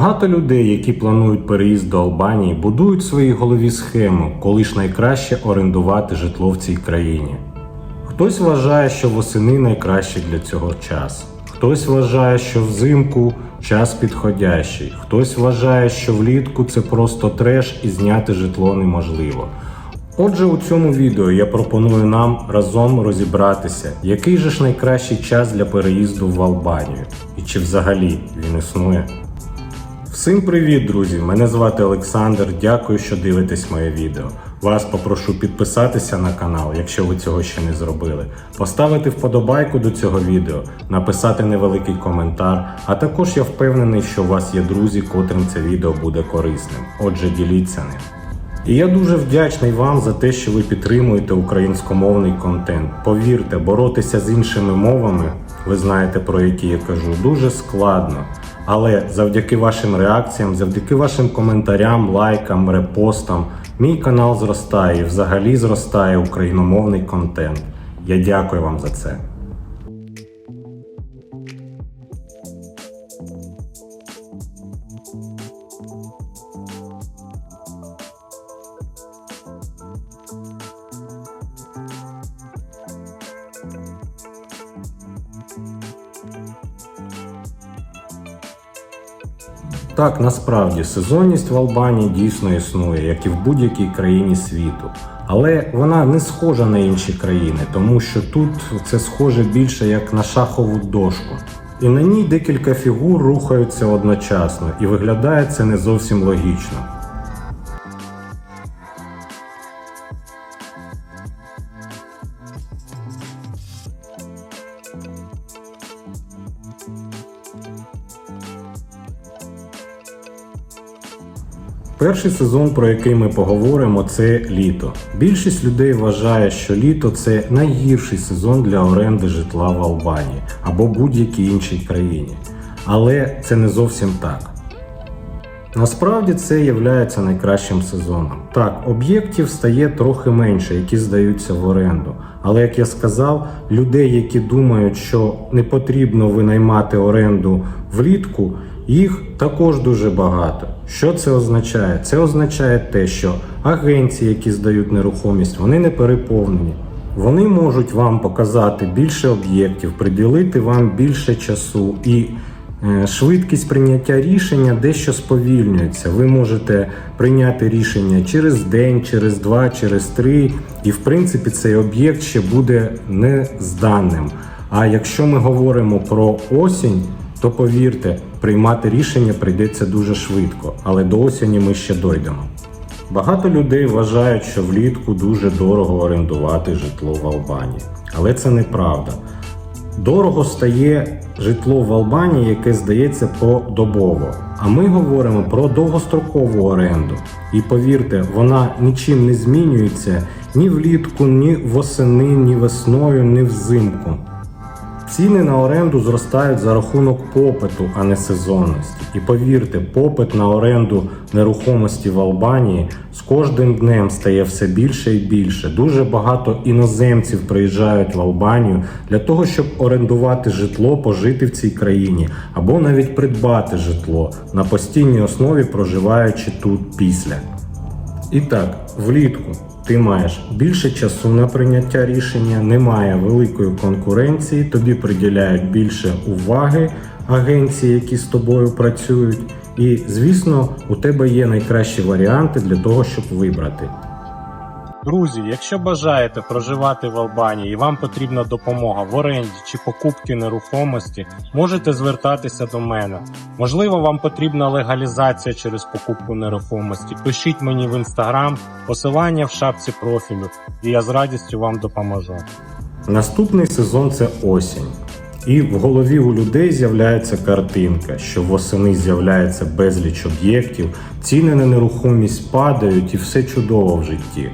Багато людей, які планують переїзд до Албанії, будують в своїй голові схему, коли ж найкраще орендувати житло в цій країні. Хтось вважає, що восени найкраще для цього час. Хтось вважає, що взимку час підходящий. Хтось вважає, що влітку це просто треш і зняти житло неможливо. Отже, у цьому відео я пропоную нам разом розібратися, який же ж найкращий час для переїзду в Албанію і чи взагалі він існує. Всім привіт, друзі! Мене звати Олександр. Дякую, що дивитесь моє відео. Вас попрошу підписатися на канал, якщо ви цього ще не зробили, поставити вподобайку до цього відео, написати невеликий коментар. А також я впевнений, що у вас є друзі, котрим це відео буде корисним. Отже, діліться ним. І я дуже вдячний вам за те, що ви підтримуєте українськомовний контент. Повірте, боротися з іншими мовами, ви знаєте про які я кажу, дуже складно. Але завдяки вашим реакціям, завдяки вашим коментарям, лайкам, репостам, мій канал зростає і взагалі зростає україномовний контент. Я дякую вам за це. Так, насправді сезонність в Албанії дійсно існує, як і в будь-якій країні світу. Але вона не схожа на інші країни, тому що тут це схоже більше як на шахову дошку. І на ній декілька фігур рухаються одночасно, і виглядає це не зовсім логічно. Перший сезон, про який ми поговоримо, це літо. Більшість людей вважає, що літо це найгірший сезон для оренди житла в Албанії або будь-якій іншій країні. Але це не зовсім так. Насправді це є найкращим сезоном. Так, об'єктів стає трохи менше, які здаються в оренду. Але як я сказав, людей, які думають, що не потрібно винаймати оренду влітку, їх також дуже багато. Що це означає? Це означає те, що агенції, які здають нерухомість, вони не переповнені. Вони можуть вам показати більше об'єктів, приділити вам більше часу і е, швидкість прийняття рішення дещо сповільнюється. Ви можете прийняти рішення через день, через два, через три, і в принципі цей об'єкт ще буде не зданим. А якщо ми говоримо про осінь, то повірте, приймати рішення прийдеться дуже швидко, але до осені ми ще дойдемо. Багато людей вважають, що влітку дуже дорого орендувати житло в Албанії, але це неправда. Дорого стає житло в Албанії, яке здається подобово. А ми говоримо про довгострокову оренду. І повірте, вона нічим не змінюється ні влітку, ні восени, ні весною, ні взимку. Ціни на оренду зростають за рахунок попиту, а не сезонності. І повірте, попит на оренду нерухомості в Албанії з кожним днем стає все більше і більше. Дуже багато іноземців приїжджають в Албанію для того, щоб орендувати житло, пожити в цій країні або навіть придбати житло на постійній основі, проживаючи тут після. І так, влітку ти маєш більше часу на прийняття рішення, немає великої конкуренції, тобі приділяють більше уваги агенції, які з тобою працюють. І, звісно, у тебе є найкращі варіанти для того, щоб вибрати. Друзі, якщо бажаєте проживати в Албанії і вам потрібна допомога в оренді чи покупці нерухомості, можете звертатися до мене. Можливо, вам потрібна легалізація через покупку нерухомості. Пишіть мені в інстаграм, посилання в шапці профілю, і я з радістю вам допоможу. Наступний сезон це осінь. І в голові у людей з'являється картинка, що восени з'являється безліч об'єктів, ціни на нерухомість падають і все чудово в житті.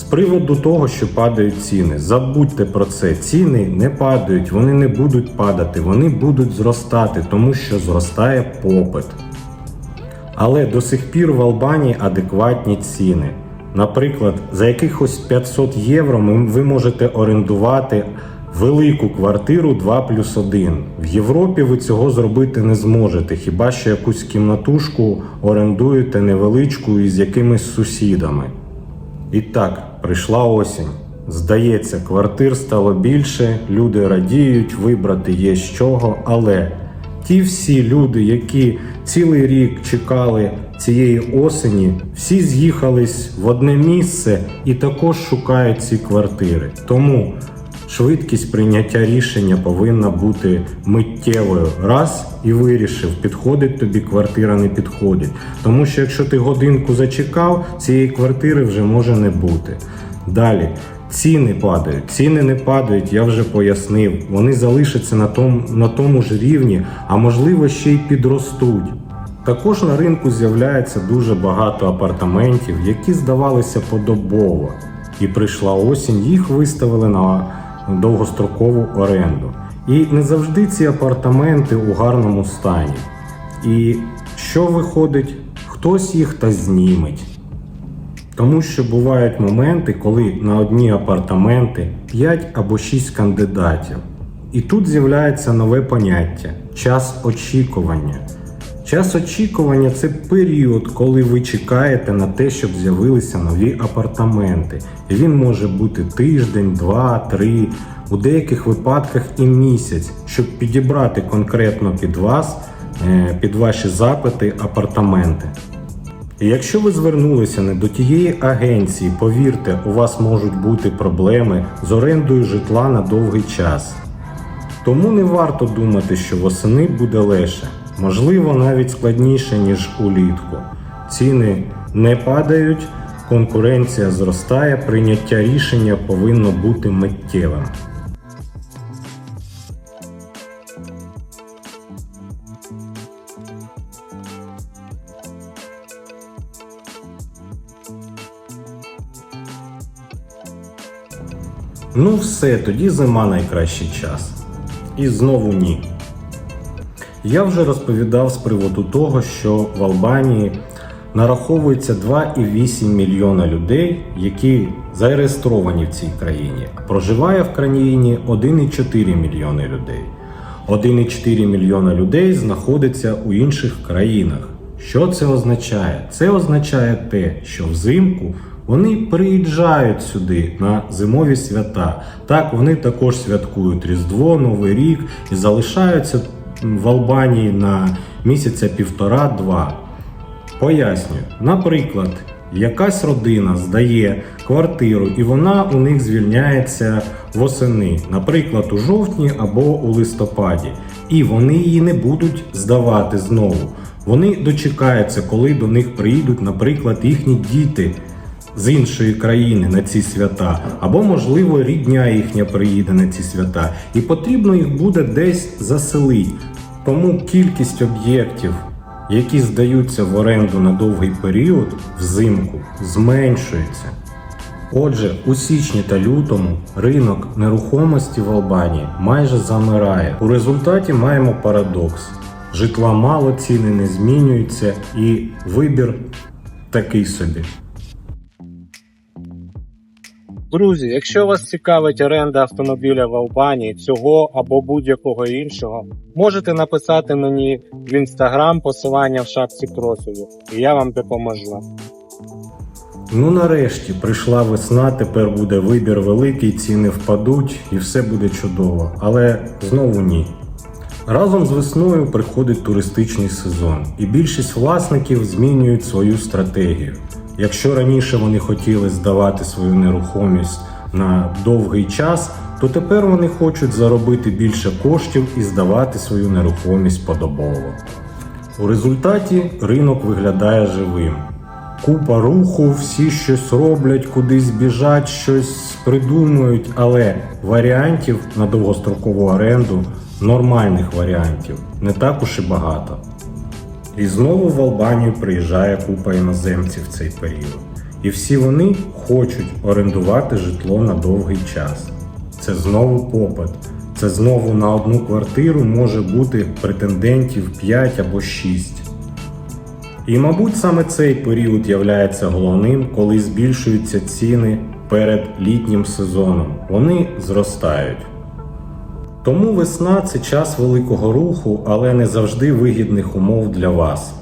З приводу того, що падають ціни, забудьте про це. Ціни не падають, вони не будуть падати, вони будуть зростати, тому що зростає попит. Але до сих пір в Албанії адекватні ціни. Наприклад, за якихось 500 євро ви можете орендувати велику квартиру 2 плюс 1. В Європі ви цього зробити не зможете, хіба що якусь кімнатушку орендуєте невеличку із якимись сусідами. І так, прийшла осінь. Здається, квартир стало більше, люди радіють, вибрати є з чого, але ті всі люди, які цілий рік чекали цієї осені, всі з'їхались в одне місце і також шукають ці квартири. Тому швидкість прийняття рішення повинна бути миттєвою. Раз і вирішив, підходить тобі квартира, не підходить. Тому що якщо ти годинку зачекав, цієї квартири вже може не бути. Далі. Ціни падають, ціни не падають, я вже пояснив. Вони залишаться на тому, на тому ж рівні, а можливо ще й підростуть. Також на ринку з'являється дуже багато апартаментів, які здавалися подобово. І прийшла осінь, їх виставили на довгострокову оренду. І не завжди ці апартаменти у гарному стані. І що виходить, хтось їх та зніметь. Тому що бувають моменти, коли на одні апартаменти 5 або 6 кандидатів. І тут з'являється нове поняття час очікування. Час очікування це період, коли ви чекаєте на те, щоб з'явилися нові апартаменти. І він може бути тиждень, два, три, у деяких випадках і місяць, щоб підібрати конкретно під вас, е, під ваші запити апартаменти. І якщо ви звернулися не до тієї агенції, повірте, у вас можуть бути проблеми з орендою житла на довгий час. Тому не варто думати, що восени буде легше, можливо, навіть складніше, ніж улітку. Ціни не падають, конкуренція зростає, прийняття рішення повинно бути миттєвим. Ну все, тоді зима найкращий час. І знову ні. Я вже розповідав з приводу того, що в Албанії нараховується 2,8 мільйона людей, які зареєстровані в цій країні. Проживає в країні 1,4 мільйони людей. 1,4 мільйона людей знаходиться у інших країнах. Що це означає? Це означає те, що взимку вони приїжджають сюди на зимові свята. Так, вони також святкують Різдво, Новий рік і залишаються в Албанії на місяця півтора-два. Пояснюю, наприклад, якась родина здає квартиру і вона у них звільняється восени, наприклад, у жовтні або у листопаді, і вони її не будуть здавати знову. Вони дочекаються, коли до них приїдуть, наприклад, їхні діти з іншої країни на ці свята, або, можливо, рідня їхня приїде на ці свята, і потрібно їх буде десь заселити. Тому кількість об'єктів, які здаються в оренду на довгий період взимку, зменшується. Отже, у січні та лютому ринок нерухомості в Албанії майже замирає. У результаті маємо парадокс: житла мало, ціни не змінюються, і вибір такий собі. Друзі, якщо вас цікавить оренда автомобіля в Албанії, цього або будь-якого іншого, можете написати мені в інстаграм посилання в шапці профілю, і я вам допоможу. Ну нарешті прийшла весна, тепер буде вибір великий, ціни впадуть і все буде чудово. Але знову ні. Разом з весною приходить туристичний сезон, і більшість власників змінюють свою стратегію. Якщо раніше вони хотіли здавати свою нерухомість на довгий час, то тепер вони хочуть заробити більше коштів і здавати свою нерухомість подобово. У результаті ринок виглядає живим. Купа руху, всі щось роблять, кудись біжать, щось придумують, але варіантів на довгострокову оренду, нормальних варіантів, не так уж і багато. І знову в Албанію приїжджає купа іноземців в цей період. І всі вони хочуть орендувати житло на довгий час. Це знову попит. Це знову на одну квартиру може бути претендентів 5 або 6. І, мабуть, саме цей період являється головним, коли збільшуються ціни перед літнім сезоном. Вони зростають. Тому весна це час великого руху, але не завжди вигідних умов для вас.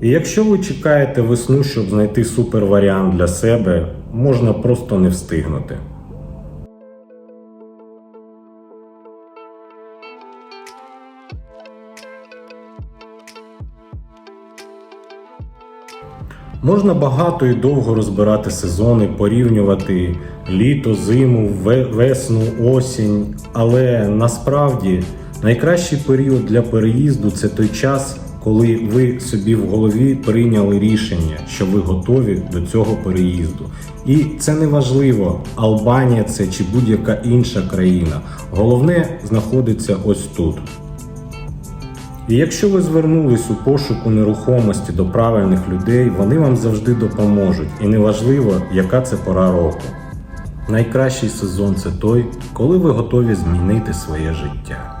І якщо ви чекаєте весну, щоб знайти суперваріант для себе, можна просто не встигнути. Можна багато і довго розбирати сезони, порівнювати літо, зиму, весну, осінь. Але насправді найкращий період для переїзду це той час, коли ви собі в голові прийняли рішення, що ви готові до цього переїзду. І це не важливо, Албанія це чи будь-яка інша країна. Головне знаходиться ось тут. І якщо ви звернулись у пошуку нерухомості до правильних людей, вони вам завжди допоможуть, і неважливо, яка це пора року. Найкращий сезон це той, коли ви готові змінити своє життя.